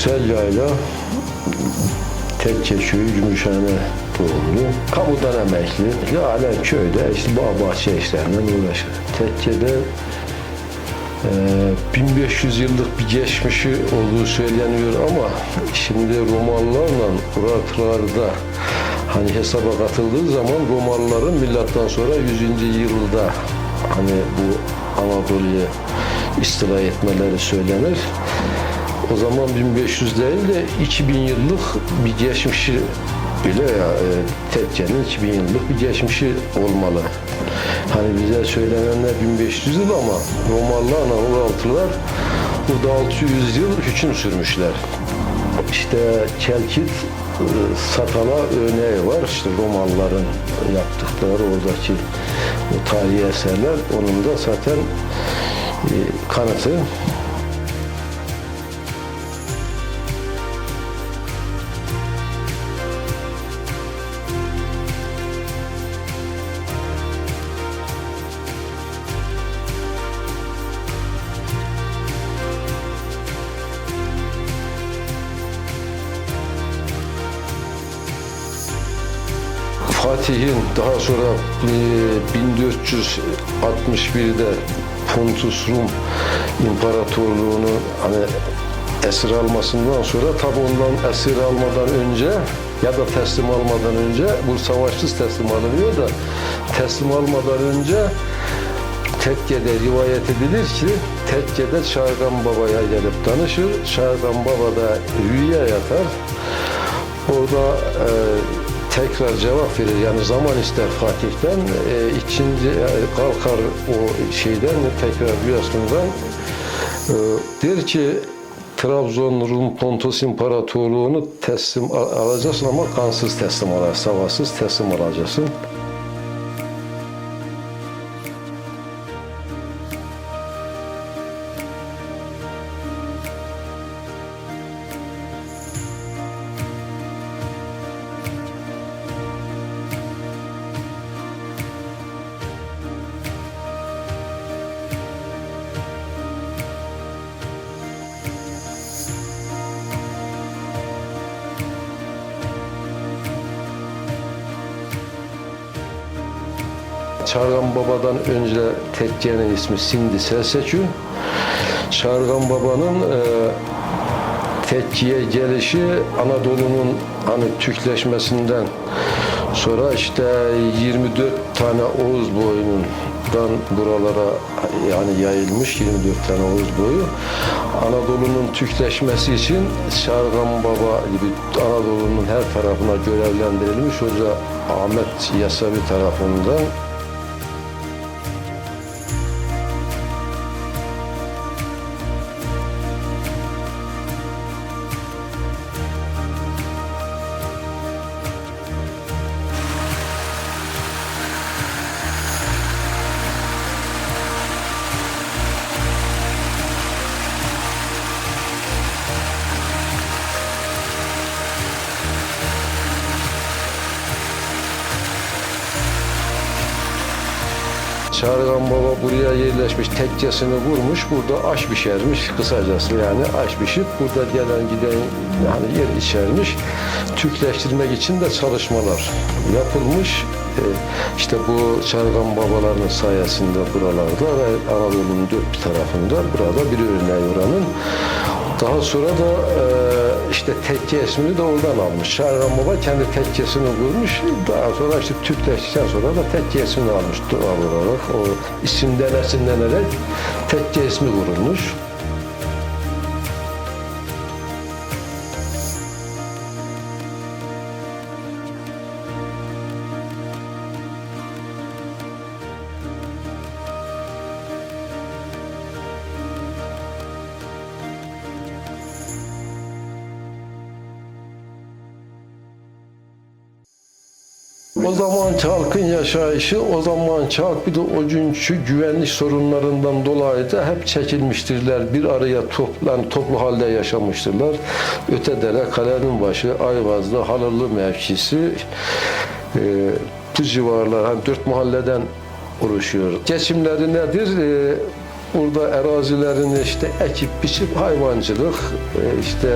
Mürsel Yayla, Tekke köyü Gümüşhane doğumlu. Kamudan emekli. Halen köyde işte bağ bahçe işlerinden uğraşır. Tekke'de e, 1500 yıllık bir geçmişi olduğu söyleniyor ama şimdi Romalılarla Urartularda hani hesaba katıldığı zaman Romalıların milattan sonra 100. yılda hani bu Anadolu'ya istila etmeleri söylenir. O zaman 1500 değil de 2000 yıllık bir geçmişi bile ya e, Tekke'nin 2000 yıllık bir geçmişi olmalı. Hani bize söylenenler 1500 yıl ama Romalılarla Uraltılar burada 600 yıl hüküm sürmüşler. İşte Kelkit e, Sakala örneği var. İşte Romalıların yaptıkları oradaki o tarihi eserler. Onun da zaten e, kanıtı. Fatih'in daha sonra e, 1461'de Pontus Rum İmparatorluğunu hani esir almasından sonra tabi ondan esir almadan önce ya da teslim almadan önce bu savaşsız teslim alınıyor da teslim almadan önce Tekke'de rivayet edilir ki Tekke'de Şargan Baba'ya gelip danışır. Şargan Baba da rüya yatar. Orada e, tekrar cevap verir. Yani zaman ister Fatih'ten. E, ikinci e, kalkar o şeyden tekrar rüyasından e, der ki Trabzon Rum Pontus İmparatorluğunu teslim al- alacaksın ama kansız teslim alacaksın, savaşsız teslim alacaksın. Önce tekkenin ismi Sindi Selsekü. Çargan Baba'nın e, tekkiye gelişi Anadolu'nun hani Türkleşmesinden sonra işte 24 tane Oğuz boyundan buralara yani yayılmış 24 tane Oğuz boyu. Anadolu'nun Türkleşmesi için Şargan Baba gibi Anadolu'nun her tarafına görevlendirilmiş Hoca Ahmet Yasavi tarafından Çağrıgan Baba buraya yerleşmiş, tekkesini vurmuş, burada aş pişermiş kısacası yani aş pişip burada gelen giden yani yer içermiş. Türkleştirmek için de çalışmalar yapılmış. Ee, işte bu Çağrıgan babalarının sayesinde buralarda ve Anadolu'nun dört tarafında burada bir örneği oranın. Daha sonra da e, işte tekke ismini de oradan almış. Şahran Baba kendi tekkesini kurmuş. Daha sonra işte Türkleştikten sonra da tekke ismini almış doğal olarak. O isimden esinlenerek tekke ismi kurulmuş. O zaman halkın yaşayışı, o zaman halk bir de o günkü güvenlik sorunlarından dolayı da hep çekilmiştirler. Bir araya toplan, toplu halde yaşamıştırlar. Ötedere, kalenin başı, Ayvazlı, Halırlı mevkisi, e, bu civarlar, hani dört mahalleden oluşuyor. Geçimleri nedir? E, Burada erazilerini işte ekip biçip hayvancılık, e, işte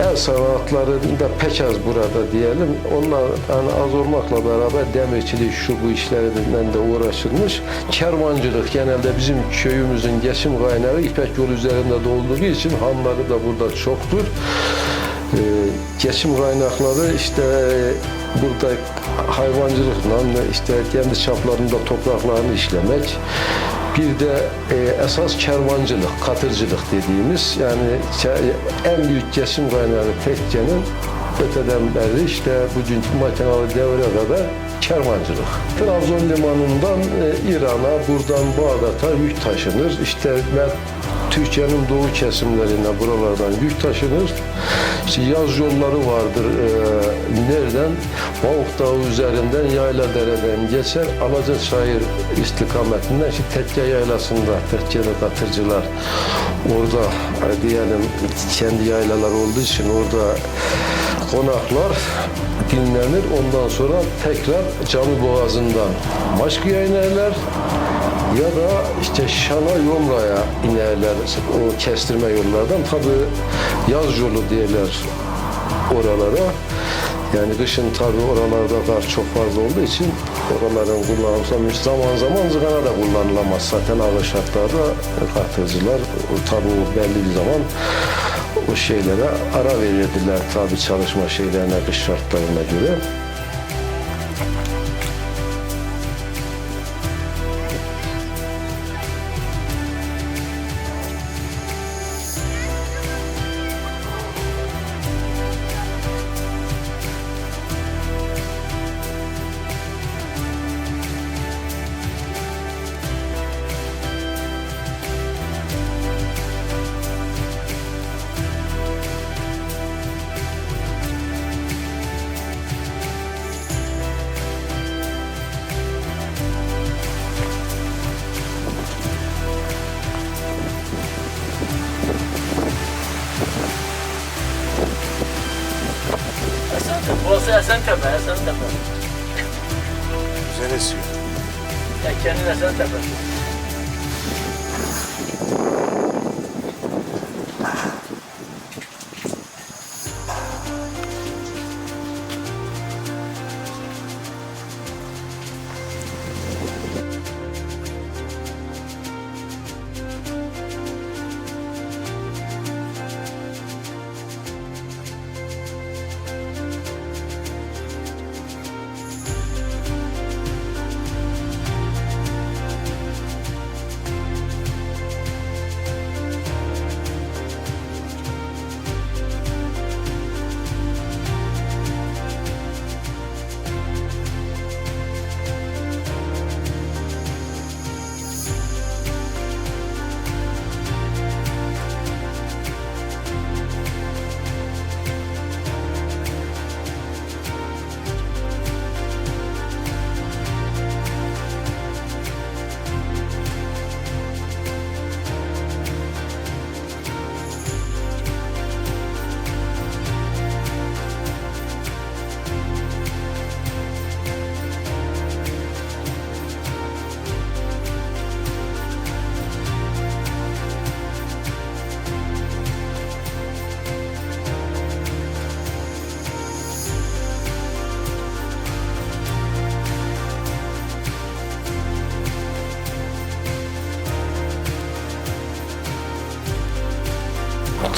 el sanatlarında pek az burada diyelim. Onlar yani az olmakla beraber demirçilik şu bu işlerinden de uğraşılmış. Kervancılık genelde bizim köyümüzün geçim kaynağı İpek yolu üzerinde de olduğu için hanları da burada çoktur. Ee, geçim kaynakları işte burada hayvancılıkla işte kendi çaplarında topraklarını işlemek. Bir de e, esas kervancılık, katırcılık dediğimiz yani en büyük geçim kaynağı tekkenin öteden beri işte bugünkü makinalı devre kadar kervancılık. Trabzon limanından e, İran'a, buradan Bağdat'a yük taşınır. İşte ben Türkiye'nin doğu kesimlerine buralardan yük taşınır. İşte yaz yolları vardır. Ee, nereden? Mavuk Dağı üzerinden Yayla Dere'den geçer. Alacaçayır istikametinden işte Tekke Yaylası'nda Tekke'de katırcılar orada e, diyelim kendi yaylalar olduğu için orada konaklar dinlenir. Ondan sonra tekrar Cami Boğazı'ndan Maşkı'ya inerler ya da işte Şan'a Yomra'ya inerler o kestirme yollardan. Tabi yaz yolu diyorlar oralara. Yani kışın tabi oralarda kar çok fazla olduğu için oraların kullanılmış zaman zaman zıgana da kullanılamaz. Zaten ağır şartlarda katırcılar tabi belli bir zaman o şeylere ara verirdiler tabi çalışma şeylerine kış şartlarına göre. Burası Esentepe, Esentepe. Güzel esiyor. Ya kendin Esentepe.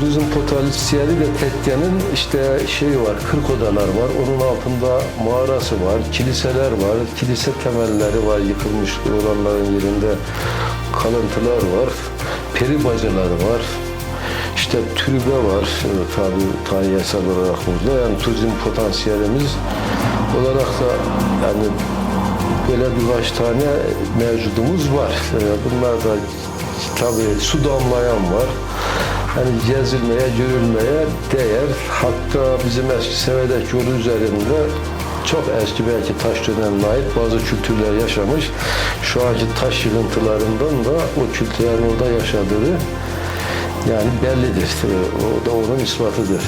Turizm potansiyeli de Tetke'nin işte şeyi var, 40 odalar var. Onun altında mağarası var, kiliseler var, kilise temelleri var, yıkılmış olanların yerinde kalıntılar var, peri bacaları var. İşte türbe var, tabi tarihsel olarak burada. Yani turizm potansiyelimiz olarak da yani böyle birkaç tane mevcudumuz var. Bunlar da tabi su damlayan var. Hani gezilmeye, görülmeye değer. Hatta bizim eski Sevedek yolu üzerinde çok eski belki taş dönemine ait bazı kültürler yaşamış. Şu anki taş yığıntılarından da o kültürlerin orada yaşadığı yani bellidir. O da onun ispatıdır.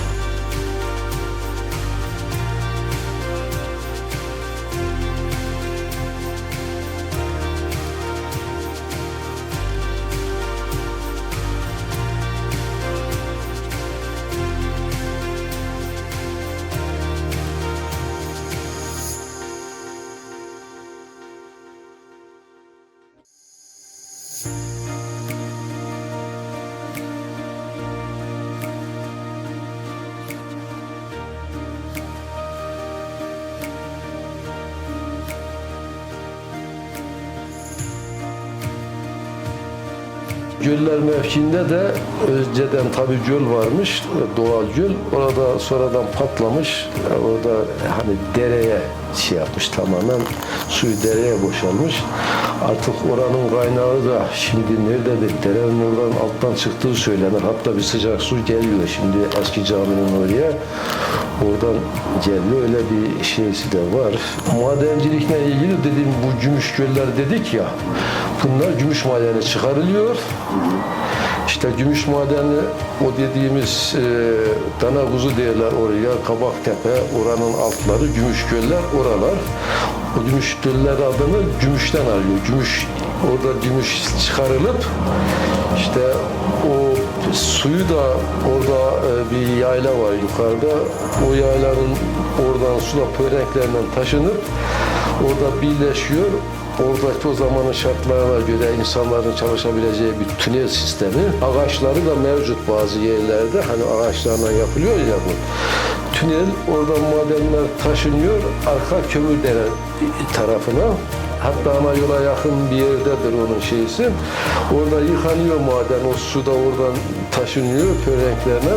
Göller mevkiinde de önceden tabii göl varmış, doğal göl. Orada sonradan patlamış. Orada hani dereye şey yapmış tamamen. Suyu dereye boşalmış. Artık oranın kaynağı da şimdi nerededir? Derenin oradan alttan çıktığı söylenir. Hatta bir sıcak su geliyor şimdi eski caminin oraya. Oradan geliyor. Öyle bir şeysi de var. Madencilikle ilgili dediğim bu gümüş göller dedik ya. Bunlar gümüş madeni çıkarılıyor. İşte gümüş madeni o dediğimiz e, dana kuzu derler oraya Kabaktepe oranın altları gümüş göller oralar. O gümüş göller adını gümüşten alıyor. Gümüş orada gümüş çıkarılıp işte o suyu da orada e, bir yayla var yukarıda. O yaylanın oradan suda pörenklerden taşınıp orada birleşiyor. Oradaki o zamanın şartlarına göre insanların çalışabileceği bir tünel sistemi. Ağaçları da mevcut bazı yerlerde. Hani ağaçlarla yapılıyor ya bu. Tünel oradan madenler taşınıyor arka kömürdere tarafına. Hatta ana yola yakın bir yerdedir onun şeysi. Orada yıkanıyor maden. O su da oradan taşınıyor pörenklerle.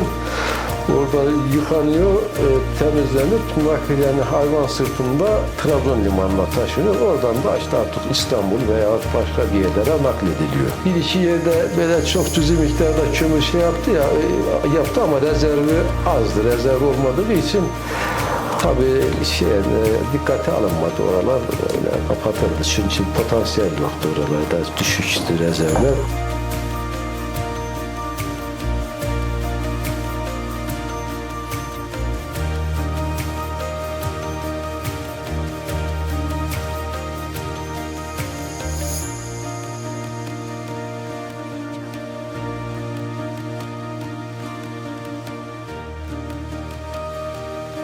Orada yıkanıyor, e, temizlenip nakil yani hayvan sırtında Trabzon limanına taşınıyor. Oradan da işte artık İstanbul veya başka bir yerlere naklediliyor. Bir iki yerde böyle çok cüzi miktarda kömür şey yaptı ya, e, yaptı ama rezervi azdı. Rezerv olmadığı için tabii şey, e, dikkate alınmadı oralar öyle kapatıldı. Çünkü potansiyel yoktu oralarda düşüktü rezervler.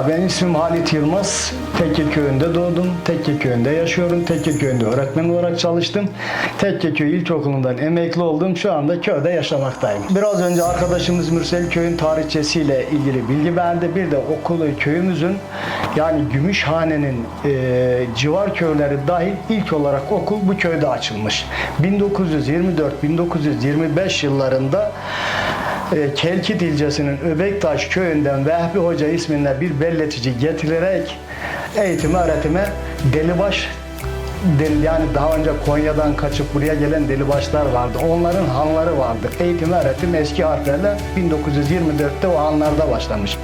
Ben ismim Halit Yılmaz. Tekke köyünde doğdum. Tekke köyünde yaşıyorum. Tekke köyünde öğretmen olarak çalıştım. Tekke köyü ilkokulundan emekli oldum. Şu anda köyde yaşamaktayım. Biraz önce arkadaşımız Mürsel köyün tarihçesiyle ilgili bilgi verdi. Bir de okulu köyümüzün yani Gümüşhane'nin e, civar köyleri dahil ilk olarak okul bu köyde açılmış. 1924-1925 yıllarında e, Kelkit ilçesinin Öbektaş köyünden Vehbi Hoca isminde bir belletici getirilerek eğitime öğretime Delibaş del- yani daha önce Konya'dan kaçıp buraya gelen delibaşlar vardı. Onların hanları vardı. Eğitim öğretim eski harflerle 1924'te o hanlarda başlamış.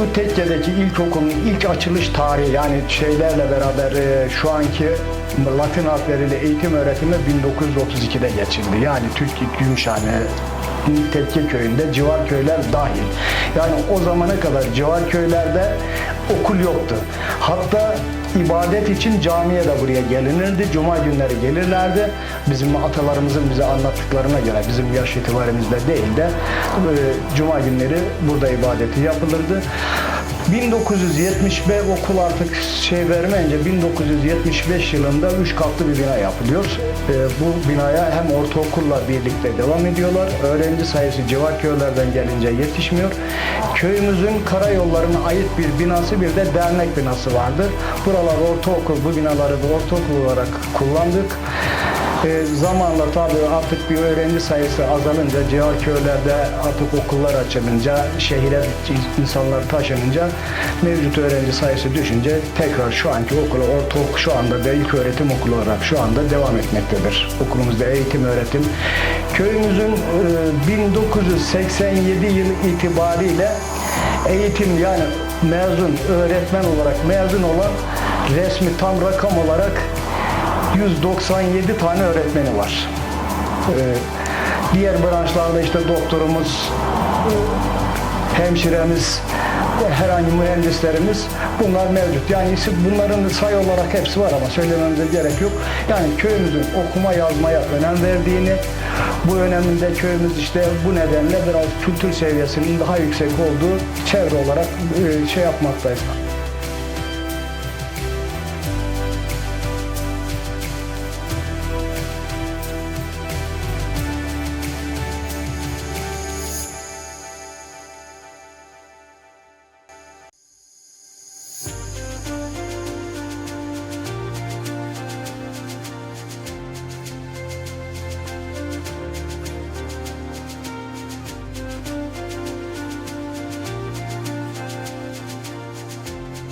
Bu tekkedeki ilkokulun ilk açılış tarihi yani şeylerle beraber e, şu anki Latin harfleriyle eğitim öğretimi 1932'de geçildi. Yani Türkiye Gümüşhane Tekke köyünde civar köyler dahil. Yani o zamana kadar civar köylerde okul yoktu. Hatta ibadet için camiye de buraya gelinirdi. Cuma günleri gelirlerdi. Bizim atalarımızın bize anlattıklarına göre bizim yaş itibarımızda değil de e, cuma günleri burada ibadeti yapılırdı. 1975 okul artık şey vermeyince 1975 yılında 3 katlı bir bina yapılıyor. E, bu binaya hem ortaokulla birlikte devam ediyorlar. Öğrenci sayısı civar köylerden gelince yetişmiyor. Köyümüzün karayollarına ait bir binası bir de dernek binası vardı. Buralar ortaokul, bu binaları da ortaokul olarak kullandık. E, zamanla tabii artık bir öğrenci sayısı azalınca, civar köylerde artık okullar açılınca, şehire insanlar taşınınca, mevcut öğrenci sayısı düşünce tekrar şu anki okula, ortaokul şu anda da ilk öğretim okulu olarak şu anda devam etmektedir. Okulumuzda eğitim öğretim. Köyümüzün e, 1987 yıl itibariyle eğitim yani mezun, öğretmen olarak mezun olan resmi tam rakam olarak 197 tane öğretmeni var. Ee, diğer branşlarda işte doktorumuz, e, hemşiremiz, herhangi mühendislerimiz bunlar mevcut. Yani bunların sayı olarak hepsi var ama söylememize gerek yok. Yani köyümüzün okuma yazmaya önem verdiğini, bu öneminde köyümüz işte bu nedenle biraz kültür seviyesinin daha yüksek olduğu çevre olarak e, şey yapmaktayız.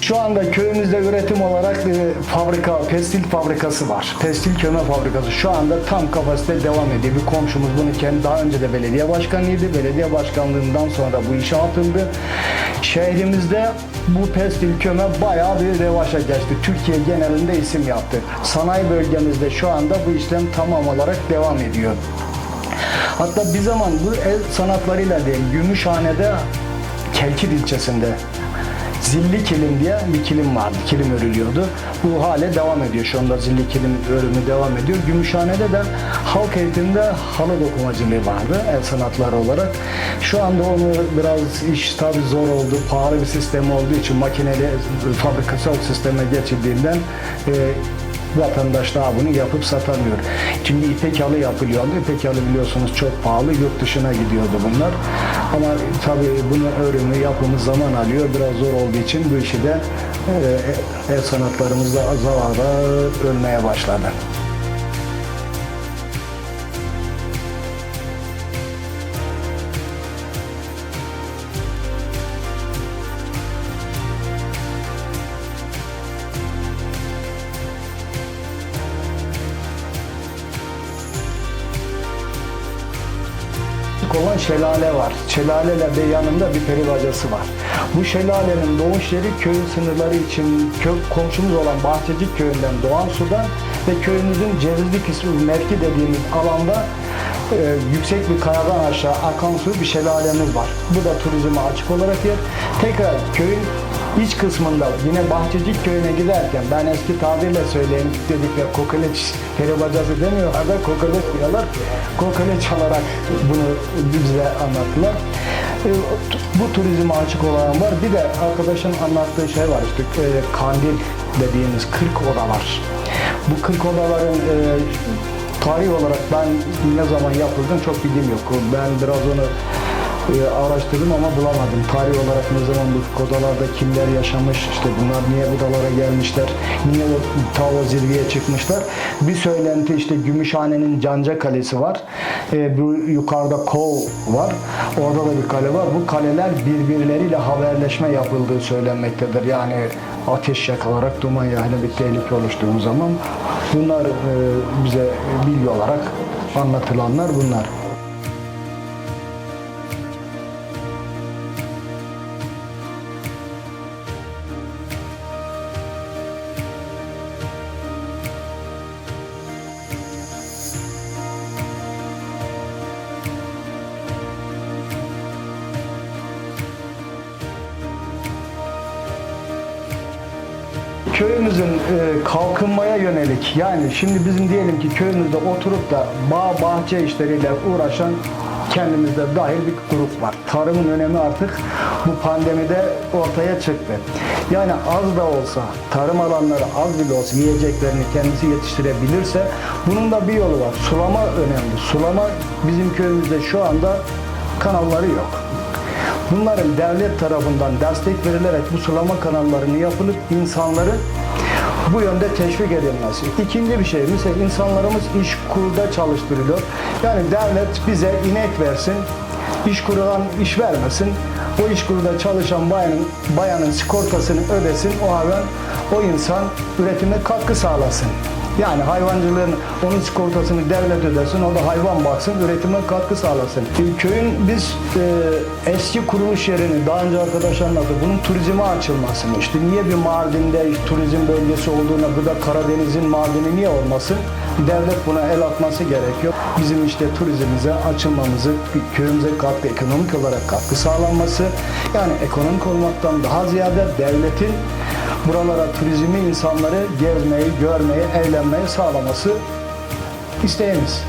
Şu anda köyümüzde üretim olarak e, fabrika, pestil fabrikası var. Pestil köme fabrikası şu anda tam kapasite devam ediyor. Bir komşumuz bunu kendi daha önce de belediye başkanıydı. Belediye başkanlığından sonra bu işe atıldı. Şehrimizde bu pestil köme bayağı bir revaşa geçti. Türkiye genelinde isim yaptı. Sanayi bölgemizde şu anda bu işlem tamam olarak devam ediyor. Hatta bir zaman bu el sanatlarıyla değil, Gümüşhane'de Kelkit ilçesinde Zilli kilim diye bir kilim vardı. Kilim örülüyordu. Bu hale devam ediyor. Şu anda zilli kilim örümü devam ediyor. Gümüşhane'de de halk eğitimde halı dokumacılığı vardı el sanatları olarak. Şu anda onu biraz iş tabi zor oldu. Pahalı bir sistem olduğu için makineli fabrikasal sisteme geçildiğinden e, vatandaş daha bunu yapıp satamıyor. Şimdi ipek halı yapılıyordu. İpek halı biliyorsunuz çok pahalı. Yurt dışına gidiyordu bunlar. Ama tabii bunun örümü, yapımı zaman alıyor. Biraz zor olduğu için bu işi de e, el sanatlarımızda zamanla ölmeye başladı. Şelale var. Şelaleyle de yanında bir peri bacası var. Bu şelalenin doğuş yeri köyün sınırları için kö, komşumuz olan Bahçecik köyünden doğan sudan ve köyümüzün Cevizli kısmı mevki dediğimiz alanda e, yüksek bir kayadan aşağı akan su bir şelalemiz var. Bu da turizme açık olarak yer. Tekrar köyün iç kısmında yine Bahçecik köyüne giderken ben eski tabirle söyleyeyim dedikleri kokoreç peri bacası demiyorlar da kokoreç diyorlar. Kokoreç olarak bunu bize anlattılar. E, Bu turizme açık olan var. Bir de arkadaşın anlattığı şey var işte e, kandil dediğimiz 40 odalar. Bu 40 odaların e, tarih olarak ben ne zaman yapıldığını çok bilgim yok. Ben biraz onu e, araştırdım ama bulamadım. Tarih olarak ne zaman bu odalarda kimler yaşamış, işte bunlar niye budalara gelmişler, niye o, ta zirveye çıkmışlar. Bir söylenti işte Gümüşhane'nin Canca Kalesi var. E, bu yukarıda Kol var. Orada da bir kale var. Bu kaleler birbirleriyle haberleşme yapıldığı söylenmektedir. Yani ateş yakılarak duman yayına bir tehlike oluştuğu zaman bunlar e, bize bilgi olarak anlatılanlar bunlar. Kalkınmaya yönelik yani şimdi bizim diyelim ki köyümüzde oturup da bağ bahçe işleriyle uğraşan kendimizde dahil bir grup var. Tarımın önemi artık bu pandemide ortaya çıktı. Yani az da olsa tarım alanları az bile olsa yiyeceklerini kendisi yetiştirebilirse bunun da bir yolu var. Sulama önemli. Sulama bizim köyümüzde şu anda kanalları yok. Bunların devlet tarafından destek verilerek bu sulama kanallarını yapılıp insanları bu yönde teşvik edilmesi. İkinci bir şey, mesela insanlarımız iş kurda çalıştırılıyor. Yani devlet bize inek versin, iş kurulan iş vermesin. O iş kuruda çalışan bayanın, bayanın sigortasını ödesin. O hayvan, o insan üretime katkı sağlasın. Yani hayvancılığın onun sigortasını devlet ödesin, o da hayvan baksın, üretime katkı sağlasın. E, Köyün biz e, eski kuruluş yerini daha önce arkadaş anlattı, bunun turizme açılmasını, işte niye bir Mardin'de turizm bölgesi olduğuna, bu da Karadeniz'in Mardin'i niye olmasın? Devlet buna el atması gerekiyor. Bizim işte turizmimize açılmamızı, köyümüze katkı, ekonomik olarak katkı sağlanması, yani ekonomik olmaktan daha ziyade devletin buralara turizmi insanları gezmeyi, görmeyi, eğlenmeyi sağlaması isteğimiz.